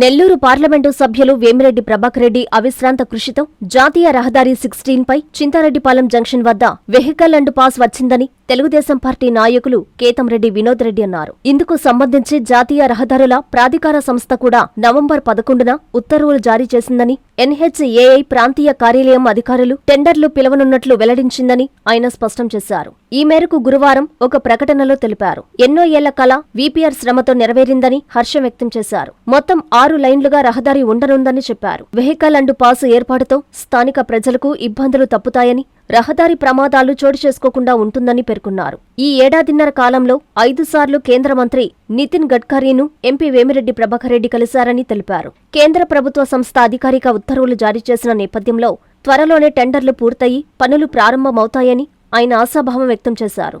Nellore parliament సభ్యులు వేమిరెడ్డి ప్రభాకర్ రెడ్డి అవిశ్రాంత కృషితో జాతీయ రహదారి సిక్స్టీన్ పై చింతారెడ్డిపాలెం జంక్షన్ వద్ద వెహికల్ అండ్ పాస్ వచ్చిందని తెలుగుదేశం పార్టీ నాయకులు కేతంరెడ్డి వినోద్ రెడ్డి అన్నారు. ఇందుకు సంబంధించి జాతీయ రహదారుల ప్రాధికార సంస్థ కూడా నవంబర్ పదకొండున ఉత్తర్వులు జారీ చేసిందని ఎన్హెచ్ఏఐ ప్రాంతీయ కార్యాలయం అధికారులు టెండర్లు పిలవనున్నట్లు వెల్లడించిందని ఆయన స్పష్టం చేశారు. ఈ మేరకు గురువారం ఒక ప్రకటనలో తెలిపారు. ఎన్నో ఏళ్ళ కళ వీపీఆర్ శ్రమతో నెరవేరిందని హర్షం వ్యక్తం చేశారు. మొత్తం ఆరు లైన్లుగా రహదారి ఉండనుందని చెప్పారు. వెహికల్ అండ్ పాసు ఏర్పాటుతో స్థానిక ప్రజలకు ఇబ్బందులు తప్పుతాయని రహదారి ప్రమాదాలు చోటు చేసుకోకుండా ఉంటుందని పేర్కొన్నారు. ఈ ఏడాదిన్నర కాలంలో ఐదు సార్లు కేంద్ర మంత్రి నితిన్ గడ్కరీను ఎంపీ వేమిరెడ్డి ప్రభాకర్ రెడ్డి కలిశారని తెలిపారు. కేంద్ర ప్రభుత్వ సంస్థ అధికారిక ఉత్తర్వులు జారీ చేసిన నేపథ్యంలో త్వరలోనే టెండర్లు పూర్తయి పనులు ప్రారంభమవుతాయని ఆయన ఆశాభావం వ్యక్తం చేశారు.